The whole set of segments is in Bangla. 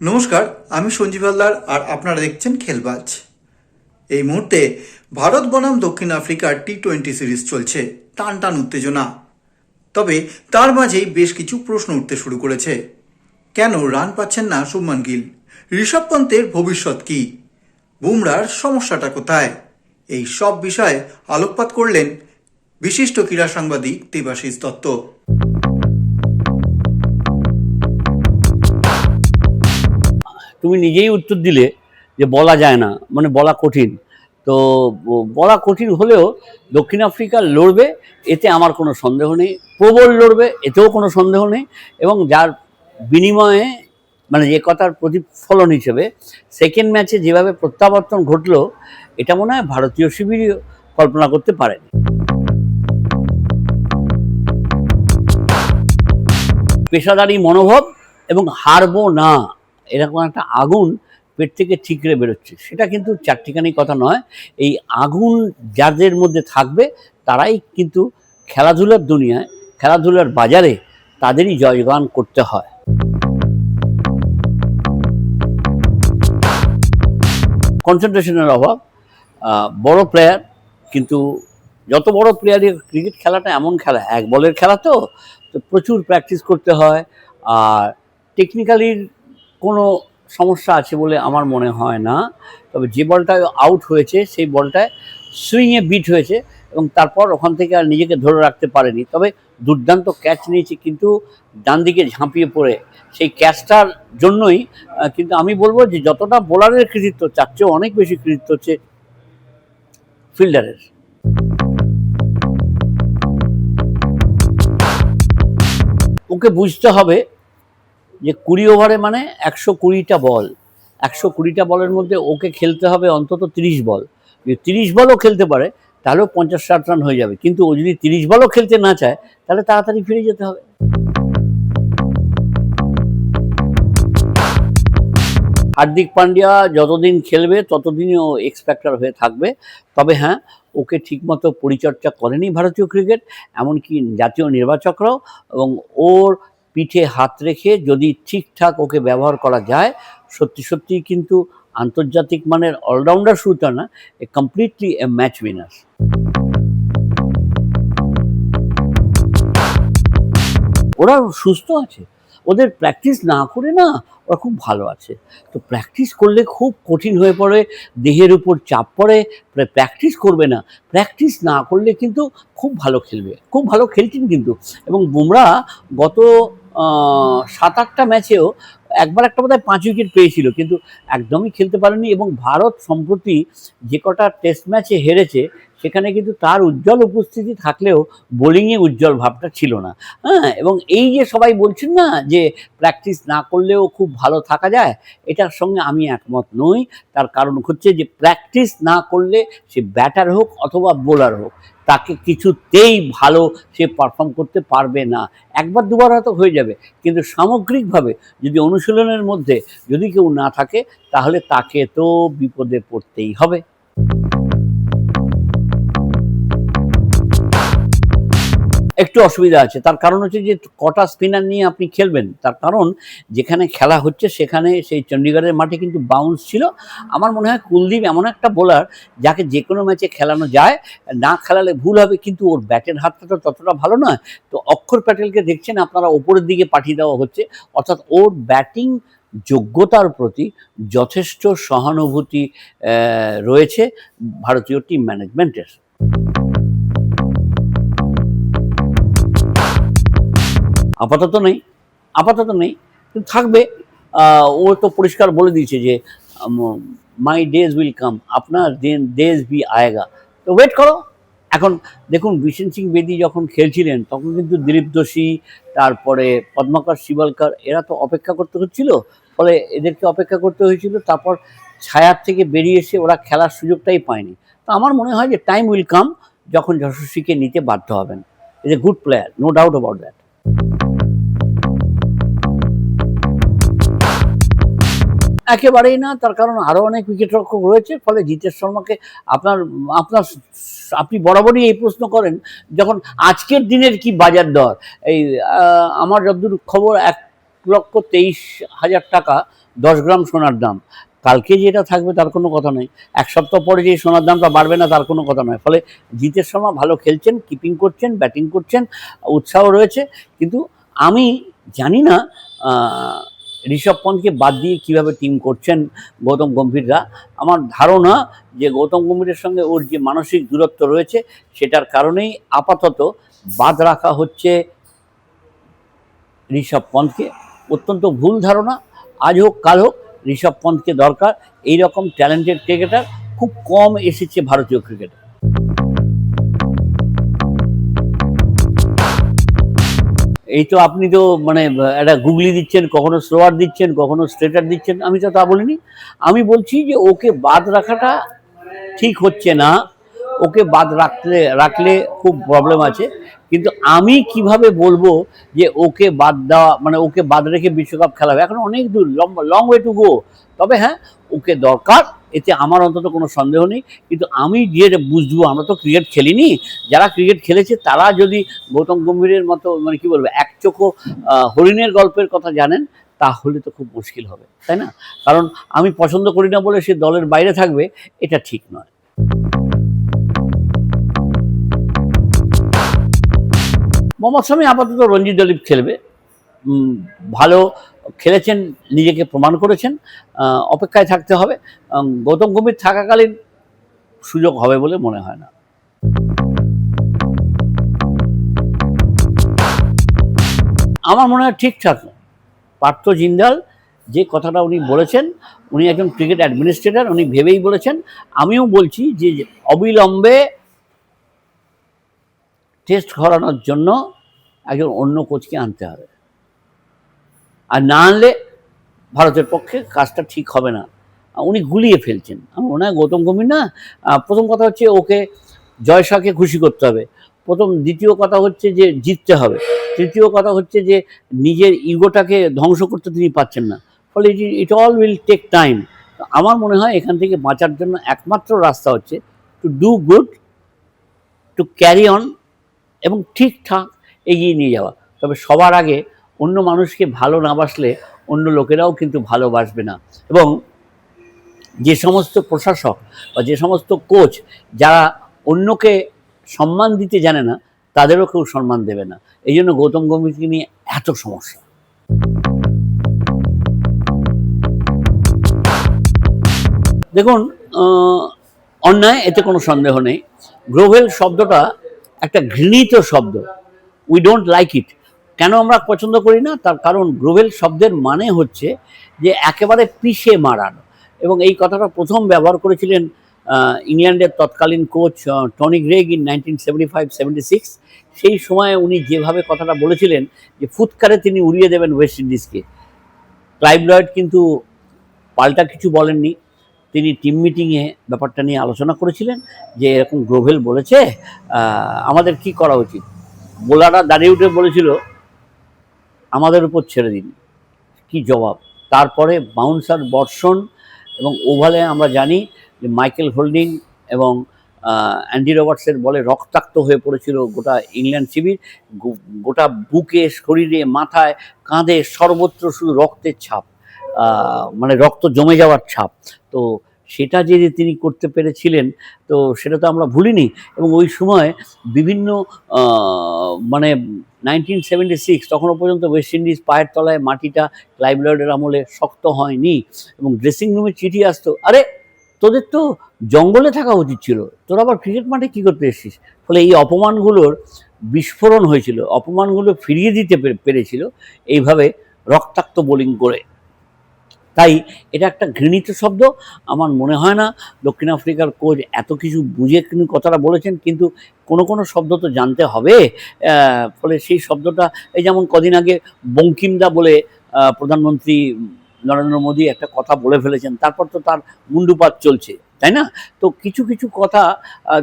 নমস্কার, আমি সঞ্জীব হালদার আর আপনারা দেখছেন খেলবাজ। এই মুহূর্তে ভারত বনাম দক্ষিণ আফ্রিকার টি টোয়েন্টি সিরিজ চলছে টান টান উত্তেজনা। তবে তার মাঝেই বেশ কিছু প্রশ্ন উঠতে শুরু করেছে। কেন রান পাচ্ছেন না শুভমান গিল? ঋষভ পন্তের ভবিষ্যৎ কি? বুমরার সমস্যাটা কোথায়? এই সব বিষয়ে আলোকপাত করলেন বিশিষ্ট ক্রীড়া সাংবাদিক দেবাশিস দত্ত। তুমি নিজেই উত্তর দিলে যে বলা যায় না মানে বলা কঠিন। তো বলা কঠিন হলেও দক্ষিণ আফ্রিকা লড়বে, এতে আমার কোনো সন্দেহ নেই। প্রবল লড়বে, এতেও কোনো সন্দেহ নেই। এবং যার বিনিময়ে মানে যে কথার প্রতিফলন হিসেবে সেকেন্ড ম্যাচে যেভাবে প্রত্যাবর্তন ঘটলো, এটা মনে হয় ভারতীয় শিবিরই কল্পনা করতে পারেনি। পেশাদারি মনোভাব এবং হারবো না। এরকম একটা আগুন পেট থেকে ঠিকরে বেরোচ্ছে। সেটা কিন্তু চারটিখানি কথা নয়। এই আগুন যাদের মধ্যে থাকবে, তারাই কিন্তু খেলাধুলার দুনিয়ায়, খেলাধুলার বাজারে তাদেরই জয়গান করতে হয়। কনসেন্ট্রেশনের অভাব। বড় প্লেয়ার কিন্তু যত বড় প্লেয়ারই ক্রিকেট খেলাটা এমন খেলা, এক বলের খেলা তো তো প্রচুর প্র্যাকটিস করতে হয়। আর টেকনিক্যালির কোনো সমস্যা আছে বলে আমার মনে হয় না। তবে যে বলটা আউট হয়েছে, সেই বলটায় সুইংয়ে বিট হয়েছে এবং তারপর ওখান থেকে আর নিজেকে ধরে রাখতে পারেনি। তবে দুর্দান্ত ক্যাচ নিয়েছে কিন্তু ডান দিকে ঝাঁপিয়ে পড়ে। সেই ক্যাচটার জন্যই কিন্তু আমি বলব যে যতটা বোলারের কৃতিত্ব, তার চেয়েও অনেক বেশি কৃতিত্ব হচ্ছে ফিল্ডারের ওকে বুঝতে হবে যে কুড়ি ওভারে মানে একশো কুড়িটা বল একশো কুড়িটা বলের মধ্যে ওকে খেলতে হবে অন্তত তিরিশ বল যদি তিরিশ বলও খেলতে পারে, তাহলেও পঞ্চাশ ষাট রান হয়ে যাবে। কিন্তু ও যদি তিরিশ বলও খেলতে না চায়, তাহলে তাড়াতাড়ি ফিরে যেতে হবে। হার্দিক পান্ডিয়া যতদিন খেলবে, ততদিনই ও এক্সপেক্টার হয়ে থাকবে। তবে হ্যাঁ ওকে ঠিকমতো পরিচর্যা করেনি ভারতীয় ক্রিকেট এমনকি জাতীয় নির্বাচকরাও এবং ওর পিঠে হাত রেখে যদি ঠিকঠাক ওকে ব্যবহার করা যায়, সত্যি সত্যি কিন্তু আন্তর্জাতিক মানের অলরাউন্ডার শুরুটা না a completely a match winner ওরা সুস্থ আছে। ওদের প্র্যাকটিস না করে না, ওরা খুব ভালো আছে। তো প্র্যাকটিস করলে খুব কঠিন হয়ে পড়ে, দেহের উপর চাপ পড়ে প্র্যাকটিস করবে না। প্র্যাকটিস না করলে কিন্তু খুব ভালো খেলবে। খুব ভালো খেলছেন কিন্তু। এবং বুমরা গত সাত আটটা ম্যাচেও একবার একটা বোধহয় পাঁচ উইকেট পেয়েছিল, কিন্তু একদমই খেলতে পারেনি এবং ভারত সম্প্রতি যে কটা টেস্ট ম্যাচে হেরেছে, সেখানে কিন্তু তার উজ্জ্বল উপস্থিতি থাকলেও বোলিংয়ে উজ্জ্বল ভাবটা ছিল না। হ্যাঁ এবং এই যে সবাই বলছেন না যে প্র্যাকটিস না করলেও খুব ভালো থাকা যায়, এটার সঙ্গে আমি একমত নই। তার কারণ হচ্ছে যে প্র্যাকটিস না করলে সে ব্যাটার হোক অথবা বোলার হোক তাকে কিছুতেই ভালো সে পারফর্ম করতে পারবে না। একবার দুবার হয়তো হয়ে যাবে। কিন্তু সামগ্রিকভাবে যদি অনুশীলনের মধ্যে যদি কেউ না থাকে, তাহলে তাকে তো বিপদে পড়তেই হবে। একটু অসুবিধা আছে। তার কারণ হচ্ছে যে কটা স্পিনার নিয়ে আপনি খেলবেন, তার কারণ যেখানে খেলা হচ্ছে সেখানে সেই চণ্ডীগড়ের মাঠে কিন্তু বাউন্স ছিল। আমার মনে হয় কুলদীপ এমন একটা বোলার যাকে যে কোনো ম্যাচে খেলানো যায়, না খেলালে ভুল হবে কিন্তু ওর ব্যাটের হাতটা তো ততটা ভালো নয়। তো অক্ষর প্যাটেলকে দেখছেন, আপনারা ওপরের দিকে পাঠিয়ে দেওয়া হচ্ছে। অর্থাৎ ওর ব্যাটিং যোগ্যতার প্রতি যথেষ্ট সহানুভূতি রয়েছে ভারতীয় টিম ম্যানেজমেন্টের আপাতত নেই আপাতত নেই। কিন্তু থাকবে ও তো পরিষ্কার বলে দিয়েছে যে মাই ডেজ উইল কাম আপনার দেন ডেজ বি আয়েগা। তো ওয়েট করো। এখন দেখুন, বিশেন সিং বেদি যখন খেলছিলেন, তখন কিন্তু দিলীপ দোষী, তারপরে পদ্মাকর শিবলকর, এরা তো অপেক্ষা করতে হচ্ছিল। ফলে এদেরকে অপেক্ষা করতে হয়েছিল, তারপর ছায়ার থেকে বেরিয়ে এসে ওরা খেলার সুযোগটাই পায়নি। তো আমার মনে হয় যে টাইম উইল কাম যখন যশস্বীকে নিতে বাধ্য হবেন। Is a good player no doubt about that একেবারেই না, তার কারণ আরও অনেক উইকেট রক্ষক রয়েছে, ফলে জিতেশ শর্মাকে আপনার আপনার আপনি বরাবরই এই প্রশ্ন করেন, যখন আজকের দিনের কি বাজার দর? এই আমার যতদূর খবর, এক লক্ষ তেইশ হাজার টাকা, দশ গ্রাম সোনার দাম। কালকে যেটা থাকবে তার কোনো কথা নয়, এক সপ্তাহ পরে যে সোনার দামটা বাড়বে না, তার কোনো কথা নয়। ফলে জিতের শর্মা ভালো খেলছেন কিপিং করছেন ব্যাটিং করছেন, উৎসাহ রয়েছে, কিন্তু আমি জানি না ঋষভ পন্থকে বাদ দিয়ে কীভাবে টিম করছেন গৌতম গম্ভীররা? আমার ধারণা যে গৌতম গম্ভীরের সঙ্গে ওর যে মানসিক দূরত্ব রয়েছে, সেটার কারণেই আপাতত বাদ রাখা হচ্ছে ঋষভ পন্থকে। অত্যন্ত ভুল ধারণা। আজ হোক, কাল হোক, ঋষভ পন্থকে দরকার। এই রকম ট্যালেন্টেড ক্রিকেটার খুব কম এসেছে ভারতীয় ক্রিকেটে এই তো আপনি তো মানে একটা গুগলি দিচ্ছেন, কখনো স্লোয়ার দিচ্ছেন, কখনো স্ট্রেটার দিচ্ছেন, আমি তো তা বলিনি। আমি বলছি যে ওকে বাদ রাখাটা ঠিক হচ্ছে না। ওকে বাদ রাখলে রাখলে খুব প্রবলেম আছে। কিন্তু আমি কীভাবে বলব যে ওকে বাদ দেওয়া মানে ওকে বাদ রেখে বিশ্বকাপ খেলাবে? এখন অনেক দূর, লম্বা লং ওয়ে টু গো তবে হ্যাঁ ওকে দরকার, এতে আমার অন্তত কোনো সন্দেহ নেই, কিন্তু আমি যে বুঝব, আমরা তো ক্রিকেট খেলিনি, যারা ক্রিকেট খেলেছে তারা যদি গৌতম গম্ভীরের মতো মানে কি বলব, এক চোখো হরিণের গল্পের কথা জানেন, তাহলে তো খুব মুশকিল হবে, তাই না? কারণ আমি পছন্দ করি না বলে সে দলের বাইরে থাকবে, এটা ঠিক নয়। মোহাম্মদ শামি আপাতত রঞ্জি দলীপ খেলবে ভালো খেলেছেন, নিজেকে প্রমাণ করেছেন অপেক্ষায় থাকতে হবে। গৌতম গম্ভীর থাকাকালীন সুযোগ হবে বলে মনে হয় না। আমার মনে হয় ঠিকঠাক পার্থ জিন্দাল যে কথাটা উনি বলেছেন, উনি একজন ক্রিকেট অ্যাডমিনিস্ট্রেটর, উনি ভেবেই বলেছেন। আমিও বলছি যে অবিলম্বে টেস্ট করানোর জন্য একজন অন্য কোচকে আনতে হবে। আর না আনলে ভারতের পক্ষে কাজটা ঠিক হবে না। উনি গুলিয়ে ফেলছেন। আমার মনে হয় গৌতম গম্ভীর না প্রথম কথা হচ্ছে ওকে জয়শাকে খুশি করতে হবে। প্রথম দ্বিতীয় কথা হচ্ছে যে জিততে হবে। তৃতীয় কথা হচ্ছে যে নিজের ইগোটাকে ধ্বংস করতে তিনি পাচ্ছেন না। ফলে it it all will take time আমার মনে হয় এখান থেকে বাঁচার জন্য একমাত্র রাস্তা হচ্ছে to do good to carry on এবং ঠিকঠাক এগিয়ে নিয়ে যাওয়া। তবে সবার আগে অন্য মানুষকে ভালো না বাসলে অন্য লোকেরাও কিন্তু ভালোবাসবে না। এবং যে সমস্ত প্রশাসক বা যে সমস্ত কোচ যারা অন্যকে সম্মান দিতে জানে না, তাদেরও কেউ সম্মান দেবে না। এই জন্য গৌতম গম্ভীরকে নিয়ে এত সমস্যা। দেখুন অন্যায়, এতে কোনো সন্দেহ নেই। গ্রোভেল শব্দটা একটা ঘৃণিত শব্দ। উই ডোন্ট লাইক ইট কেন আমরা পছন্দ করি না? তার কারণ গ্রোভেল শব্দের মানে হচ্ছে যে একেবারে পিষে মারানো। এবং এই কথাটা প্রথম ব্যবহার করেছিলেন ইংল্যান্ডের তৎকালীন coach Tony Greig in nineteen seventy five, seventy six. সেই সময় উনি যেভাবে কথাটা বলেছিলেন যে ফুৎকারে তিনি উড়িয়ে দেবেন ওয়েস্ট ইন্ডিজকে। ক্লাইভ লয়েড কিন্তু পাল্টা কিছু বলেননি। তিনি টিম মিটিংয়ে ব্যাপারটা নিয়ে আলোচনা করেছিলেন যে এরকম গ্রোভেল বলেছে আমাদের কি করা উচিত? বোলাররা দাঁড়িয়ে উঠে বলেছিল আমাদের উপর ছেড়ে দিন। কি জবাব? তারপরে বাউন্সার বর্ষণ এবং ওভালে আমরা জানি যে মাইকেল হোল্ডিং এবং অ্যান্ডি রবার্টসের বলে রক্তাক্ত হয়ে পড়েছিল গোটা ইংল্যান্ড শিবির। গোটা বুকে শরীরে, মাথায়, কাঁধে সর্বত্র শুধু রক্তের ছাপ মানে রক্ত জমে যাওয়ার ছাপ। তো সেটা যে যে তিনি করতে পেরেছিলেন, তো সেটা তো আমরা ভুলিনি। এবং ওই সময় বিভিন্ন মানে নাইনটিন সেভেন্টি সিক্স, তখনও পর্যন্ত ওয়েস্ট ইন্ডিজ পায়ের তলায় মাটিটা ক্লাইভ লয়েডের আমলে শক্ত হয়নি এবং ড্রেসিং রুমে চিঠি আসতো, আরে, তোদের তো জঙ্গলে থাকা উচিত ছিল, তোরা আবার ক্রিকেট মাঠে কী করতে এসছিস? ফলে এই অপমানগুলোর বিস্ফোরণ হয়েছিল, অপমানগুলো ফিরিয়ে দিতে পেরেছিল এইভাবে রক্তাক্ত বোলিং করে। তাই এটা একটা ঘৃণিত শব্দ। আমার মনে হয় না দক্ষিণ আফ্রিকার কোচ এত কিছু বুঝে কিন্তু কথাটা বলেছেন, কিন্তু কোনো কোনো শব্দ তো জানতে হবে। ফলে সেই শব্দটা, এই যেমন কদিন আগে বঙ্কিমদা বলে প্রধানমন্ত্রী নরেন্দ্র মোদী একটা কথা বলে ফেলেছেন, তারপর তো তার মুন্ডুপাত চলছে। তাই না? তো কিছু কিছু কথা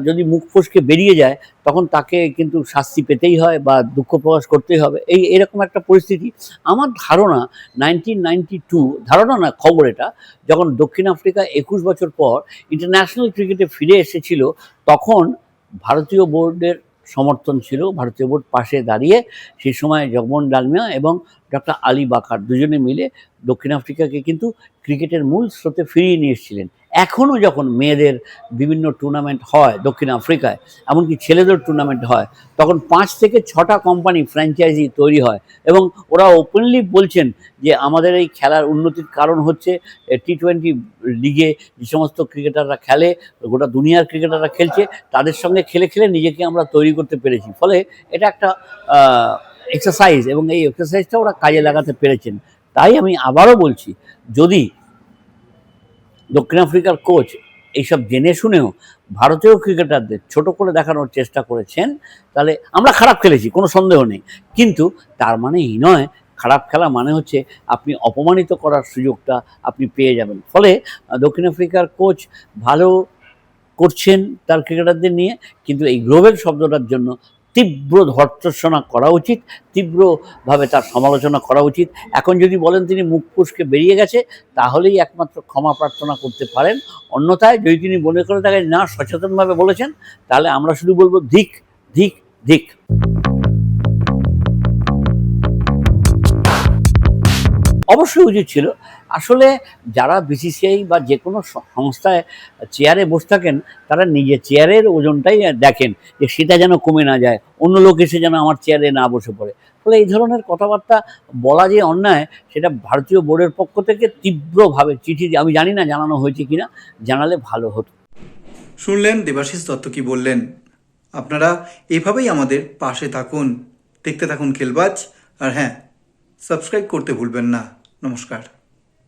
যদি মুখ ফসকে বেরিয়ে যায়, তখন তাকে কিন্তু শাস্তি পেতেই হয় বা দুঃখ প্রকাশ করতেই হবে। এই, এরকম একটা পরিস্থিতি। আমার ধারণা নাইনটিন নাইনটি টু ধারণা না, খবর এটা, যখন দক্ষিণ আফ্রিকা একুশ বছর পর ইন্টারন্যাশনাল ক্রিকেটে ফিরে এসেছিল, তখন ভারতীয় বোর্ডের সমর্থন ছিল, ভারতীয় বোর্ড পাশে দাঁড়িয়ে সেই সময় জগমোহন ডালমিয়া এবং ডক্টর আলী বাকার দুজনে মিলে দক্ষিণ আফ্রিকাকে কিন্তু ক্রিকেটের মূল স্রোতে ফিরিয়ে নিয়ে এসেছিলেন। এখনও যখন মেয়েদের বিভিন্ন টুর্নামেন্ট হয় দক্ষিণ আফ্রিকায়, এমনকি ছেলেদের টুর্নামেন্ট হয়, তখন পাঁচ থেকে ছটা কোম্পানি ফ্র্যাঞ্চাইজি তৈরি হয় এবং ওরা ওপেনলি বলছেন যে আমাদের এই খেলার উন্নতির কারণ হচ্ছে টি টোয়েন্টি লিগে যে সমস্ত ক্রিকেটাররা খেলে, গোটা দুনিয়ার ক্রিকেটাররা খেলছে, তাদের সঙ্গে খেলে খেলে নিজেকে আমরা তৈরি করতে পেরেছি। ফলে এটা একটা এক্সারসাইজ এবং এই এক্সারসাইজটা ওরা কাজে লাগাতে পেরেছেন। তাই আমি আবারও বলছি, যদি দক্ষিণ আফ্রিকার কোচ এইসব জেনে শুনেও ভারতীয় ক্রিকেটারদের ছোট করে দেখানোর চেষ্টা করেছেন, তাহলে আমরা খারাপ খেলেছি, কোনো সন্দেহ নেই। কিন্তু তার মানে এই নয়, খারাপ খেলা মানে হচ্ছে আপনি অপমানিত করার সুযোগটা আপনি পেয়ে যাবেন। ফলে দক্ষিণ আফ্রিকার কোচ ভালো করছেন তার ক্রিকেটারদের নিয়ে, কিন্তু এই গ্লোবেল শব্দটার জন্য তীব্র ধর্তসনা করা উচিত, তীব্রভাবে তার সমালোচনা করা উচিত। এখন যদি বলেন তিনি মুখ ফুসকে বেরিয়ে গেছে, তাহলেই একমাত্র ক্ষমা প্রার্থনা করতে পারেন। অন্যথায় যদি তিনি মনে করে থাকেন, না, সচেতনভাবে বলেছেন, তাহলে আমরা শুধু বলব, ধিক ধিক ধিক। অবশ্যই উচিত ছিল। আসলে যারা বিসিসিআই বা যে কোনো সংস্থায় চেয়ারে বসে থাকেন, তারা নিজের চেয়ারের ওজনটাই দেখেন যে সেটা যেন কমে না যায়, অন্য লোক এসে যেন আমার চেয়ারে না বসে পড়ে। ফলে এই ধরনের কথাবার্তা বলা যে অন্যায়, সেটা ভারতীয় বোর্ডের পক্ষ থেকে তীব্রভাবে চিঠি, আমি জানি না জানানো হয়েছে কিনা, জানালে ভালো হতো। শুনলেন দেবাশিস দত্ত কি বললেন? আপনারা এভাবেই আমাদের পাশে থাকুন, দেখতে থাকুন খেলবাজ, আর হ্যাঁ সাবস্ক্রাইব করতে ভুলবেন না। নমস্কার